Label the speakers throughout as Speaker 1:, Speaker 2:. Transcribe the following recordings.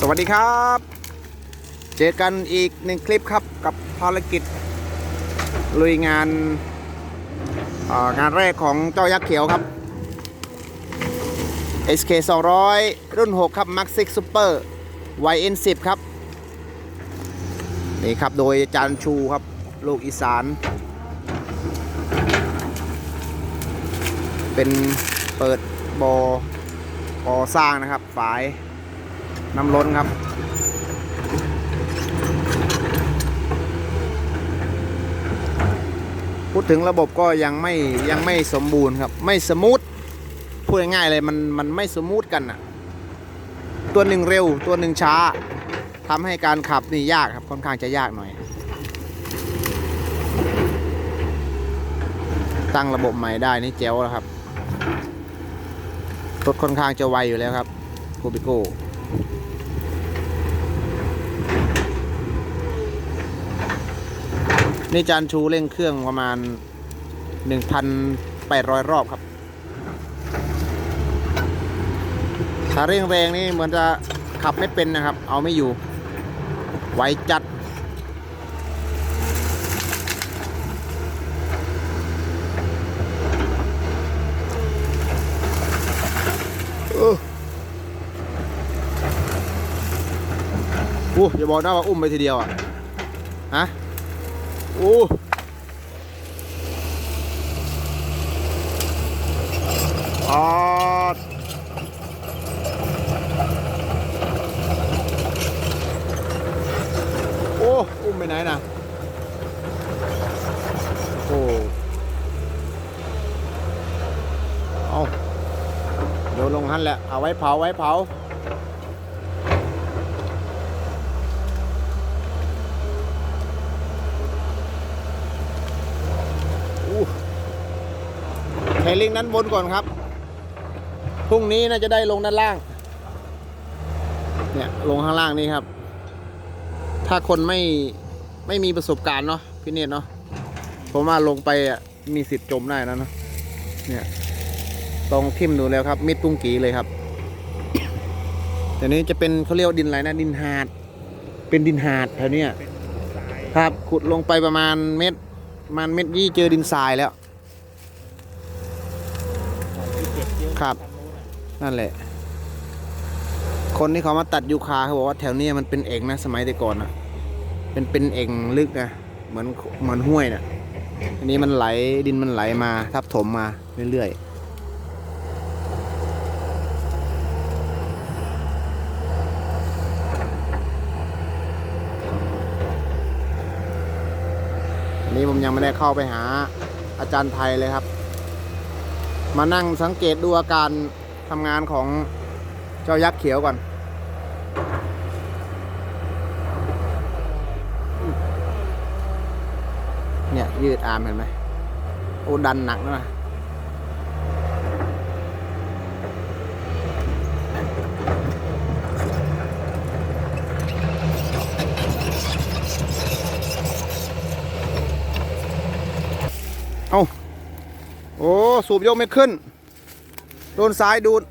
Speaker 1: สวัสดีครับ เจอกันอีกหนึ่งคลิปครับกับภารกิจลุยงานงานแรกของเจ้ายักษ์เขียวครับ SK 200 รุ่น 6 ครับ Max 6 Super YN 10 ครับ นี่ครับ โดยจารย์ชูครับ ลูกอีสาน เป็นเปิดบอก่อสร้างนะครับฝาย น้ำล้นครับพูดถึงระบบก็ยังไม่ยังไม่สมบูรณ์ครับ ไม่สมูทพูดง่ายๆเลยมันมันไม่สมูทกันอะตัวหนึ่งเร็วตัวหนึ่งช้าทำให้การขับนี่ยากครับค่อนข้างจะยากหน่อย ตั้งระบบใหม่ได้นี่เจ๋วแล้วครับรถค่อนข้างจะไวอยู่แล้วครับโคบิโก้ นี่จานชูเร่งเครื่องประมาณ 1,800 รอบครับ ถ้าเร่งแรงนี่เหมือนจะขับไม่เป็นนะครับ เอาไม่อยู่ ไวจัดเอ อู้อย่าบอกนะว่าอุ้มไปทีเดียวอะฮะโอ้อดโอ้อุ้มไปไหนนะโอ้เอาเดี๋ยวลงหันแหละ เอาไว้เผาไว้เผา อู้ เทลิงนั้นบนก่อนครับ พรุ่งนี้น่าจะได้ลงด้านล่าง เนี่ยลงข้างล่างนี่ครับ ถ้าคนไม่ไม่มีประสบการณ์เนาะพี่เนตรเนาะผมว่าลงไปอะมีสิทธิ์จมได้นะเนาะเนี่ยตรงทิ่มดูแล้วครับ มิดตุ้งกีเลยครับแต่นี้จะเป็นเขาเรียกว่าดินอะไรนะดินหาด เป็นดินหาดแถวเนี้ยครับขุดลงไปประมาณเม็ดมันเม็ดยี่เจอดินทรายแล้ว ครับ นั่นแหละ คนที่เขามาตัดยูคาเขาบอกว่าแถวเนี้ยมันเป็นเอกนะสมัยแต่ก่อนนะเป็นเป็นเอกลึกนะเหมือนเหมือนห้วยนะอันนี้มันไหลดินมันไหลมาทับถมมาเรื่อยๆอันนี้ผมยังไม่ได้เข้าไปหาอาจารย์ไทยเลยครับ มานั่งสังเกตดูอาการทำงานของเจ้ายักษ์เขียวก่อนเนี่ยยืดอาร์มเห็นไหมโอ้ดันหนักนะเอา โอ้ สูบยกไม่ขึ้น โดนซ้ายดูด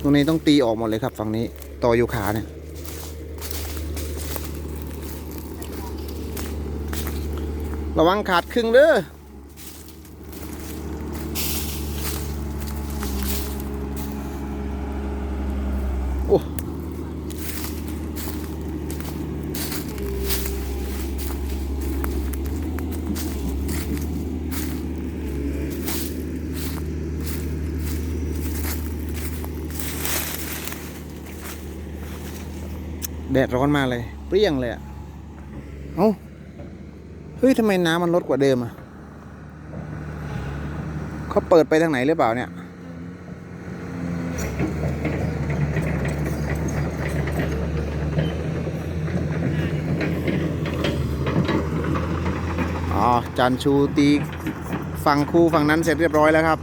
Speaker 1: ตรงนี้ต้องตีออกหมดเลยครับฝั่งนี้ ต่ออยู่ขาเนี่ย ระวังขาดครึ่งเด้อ แดดร้อนมากเลย เปรี้ยงเลยอะเอ้า เฮ้ยทำไมน้ำมันลดกว่าเดิมอะเขาเปิดไปทางไหนหรือเปล่าเนี่ย อ๋อจันชูตีฝั่งคู่ฝั่งนั้นเสร็จเรียบร้อยแล้วครับ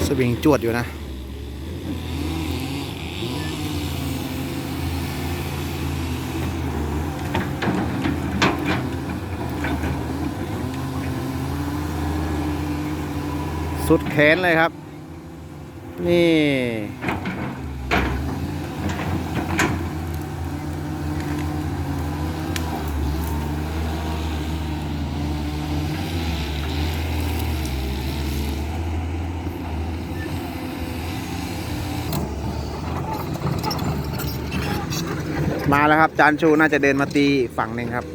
Speaker 1: เวิ่งจวดอยู่นะ สุดแขนเลยครับ นี่ มาแล้วครับจานชูน่าจะเดินมาตีฝั่งหนึ่งครับ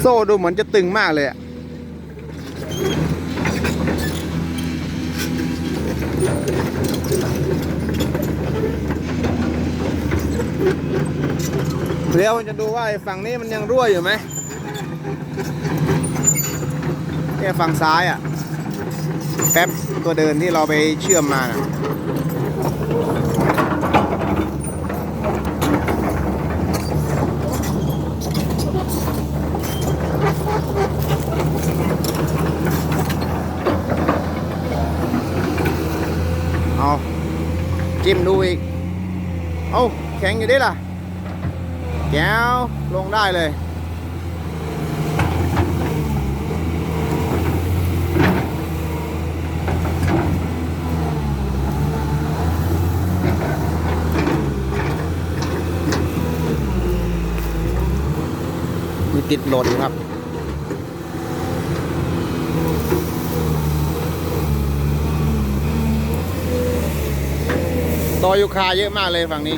Speaker 1: โซ่ดูเหมือนจะตึงมากเลยอะเดี๋ยวจะดูว่าฝั่งนี้มันยังรั่วอยู่ไหม เนี่ยฝั่งซ้ายอะ แป๊บตัวเดินที่เราไปเชื่อมมานะเอาจิ้มดูอีก เอาแข็งอยู่ดิล่ะแก้วลงได้เลย มี ติดหลดอยู่ครับต่อยูคาเยอะมากเลยฝั่งนี้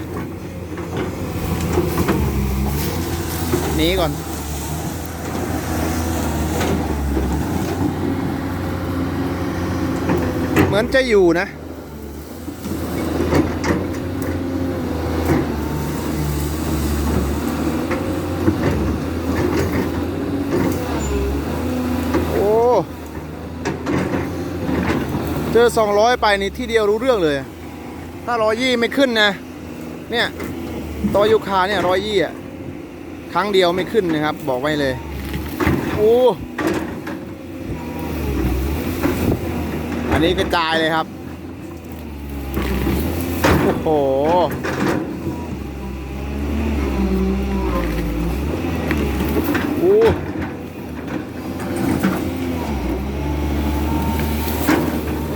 Speaker 1: หนีก่อนเหมือนจะอยู่นะ โอ้ เจอ200ไปนี่ที่เดียวรู้เรื่องเลย ถ้าร้อยยี่ไม่ขึ้นนะ เนี่ยต่อยูคาเนี่ยร้อยยี่อะครั้งเดียวไม่ขึ้นนะครับ บอกไว้เลยโอ้อันนี้กระจายเลยครับ โอ้โหโอ้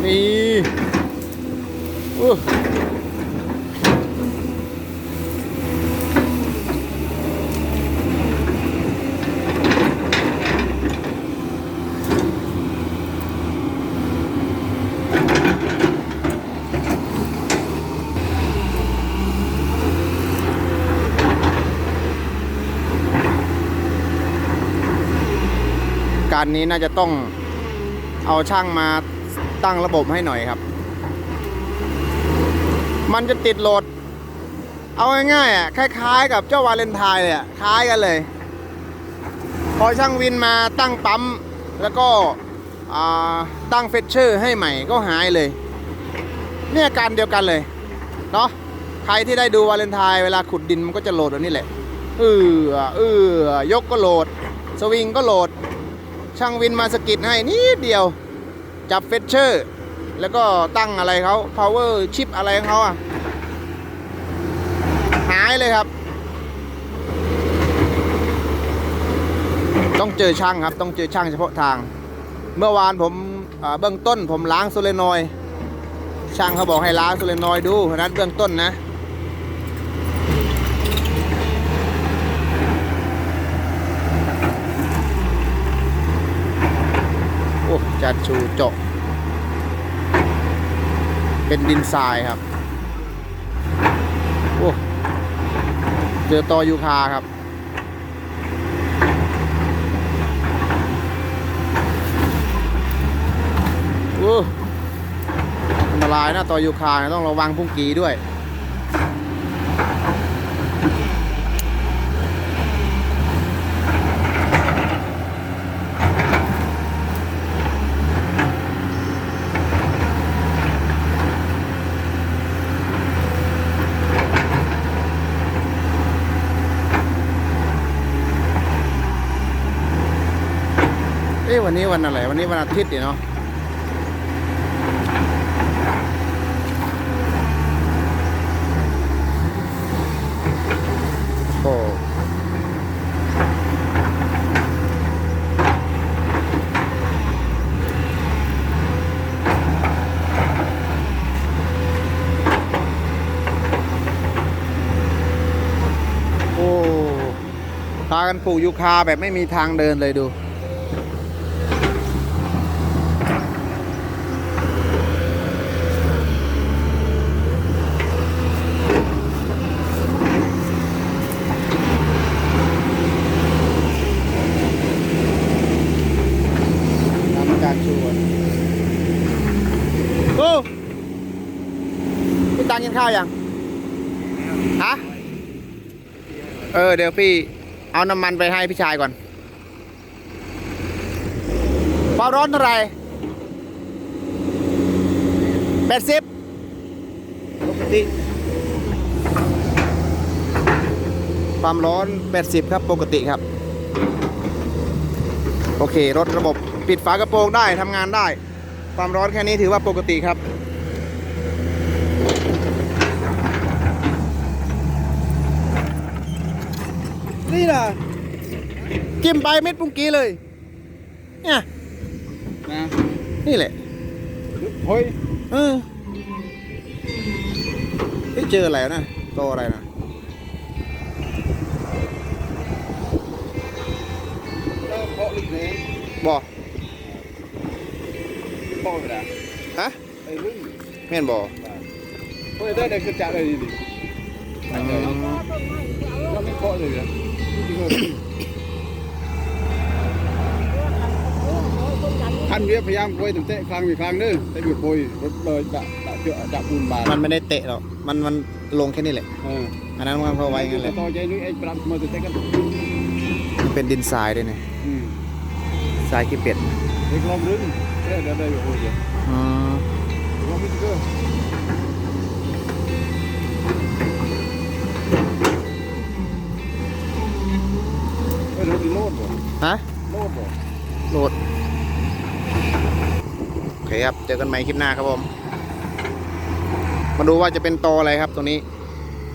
Speaker 1: นี่การนี้น่าจะต้องเอาช่างมา ตั้งระบบให้หน่อยครับ มันจะติดโหลด เอาง่ายๆอะคล้ายๆ กับเจ้าวาเลนไทน์เลยอะคล้ายกันเลย พอช่างวินมาตั้งปั๊ม แล้วก็ตั้งเฟชเชอร์ให้ใหม่ก็หายเลย เนี่ยการเดียวกันเลย เนาะใครที่ได้ดูวาเลนไทน์เวลาขุดดินมันก็จะโหลดแบบนี้แหละเออเออยกก็โหลด สวิงก็โหลด ช่างวินมาสกิดให้นิดเดียว จับเฟชเชอร์ แล้วก็ตั้งอะไรเขา power chip อะไรของเขาอะหายเลยครับ ต้องเจอช่างครับ ต้องเจอช่างเฉพาะทาง เมื่อวานผมเบื้องต้นผมล้างโซเลนอยด์ช่างเขาบอกให้ล้างโซเลนอยด์ดูเพราะฉะนั้นเบื้องต้นนะ จัดชูเจาะเป็นดินทรายครับ โอ้ เจอตอยูคาครับ โอ้อันตรายนะตอยูคาต้องระวังพุ่งกีด้วย อ๊ะวันนี้วันอะไร วันนี้วันอาทิตย์เนาะโอ้โอ้พากันปลูกยูคาแบบไม่มีทางเดินเลยดู ทำการชวนโอ้พี่ตังกินข้าวยัง ฮะ เออเดี๋ยวพี่เอาน้ำมันไปให้พี่ชายก่อนความร้อนเท่าไหร่แปดสิบปกติ ความร้อน 80 ครับปกติครับ โอเค รถระบบปิดฝากระโปรงได้ทำงานได้ ความร้อนแค่นี้ถือว่าปกติครับ นี่นะจิ้มไปเม็ดปุ้งกี้เลย เนี่ย
Speaker 2: นะ
Speaker 1: นี่แหละ
Speaker 2: เฮ้ย
Speaker 1: เออเฮ้ยเจออะไรวะนะโตอะไรนะ
Speaker 2: เราเพาะลูกเนี้ย
Speaker 1: บอก
Speaker 2: เพาะไปแล้ว
Speaker 1: ฮะ
Speaker 2: ไอ้ลึ่ง
Speaker 1: แม่นบอก
Speaker 2: เฮ้ยได้ได้กระจายเลยดิ
Speaker 1: อืม
Speaker 2: เราไม่เพาะเลยนะ จริงคันเวียพยายามโวยตั้งแต่ครั้งอีกครั้งนึงแต่หยุดโวยรถเลยจะจะเจาะจะปูนบาน
Speaker 1: มันไม่ได้เตะหรอกมันมันลงแค่นี้แหละ
Speaker 2: เออ
Speaker 1: อันนั้นมันพอไว้งั้นแหละ
Speaker 2: ต่อใจนุ้ยไอ้ปรับมาตั้งแต่กัน
Speaker 1: มันเป็นดินทรายด้วยเนี่ย
Speaker 2: อืม
Speaker 1: ทรายขี้เป็ด
Speaker 2: ไอ้กลมรึงได้ได้ได้โอ้ย
Speaker 1: อืม
Speaker 2: กลมไม่เกิน เฮ้ยรถดีโลดบ่
Speaker 1: ฮะ
Speaker 2: โลดบ่
Speaker 1: โหลดโอเคครับ เจอกันใหม่คลิปหน้าครับผม มาดูว่าจะเป็นตออะไรครับตรงนี้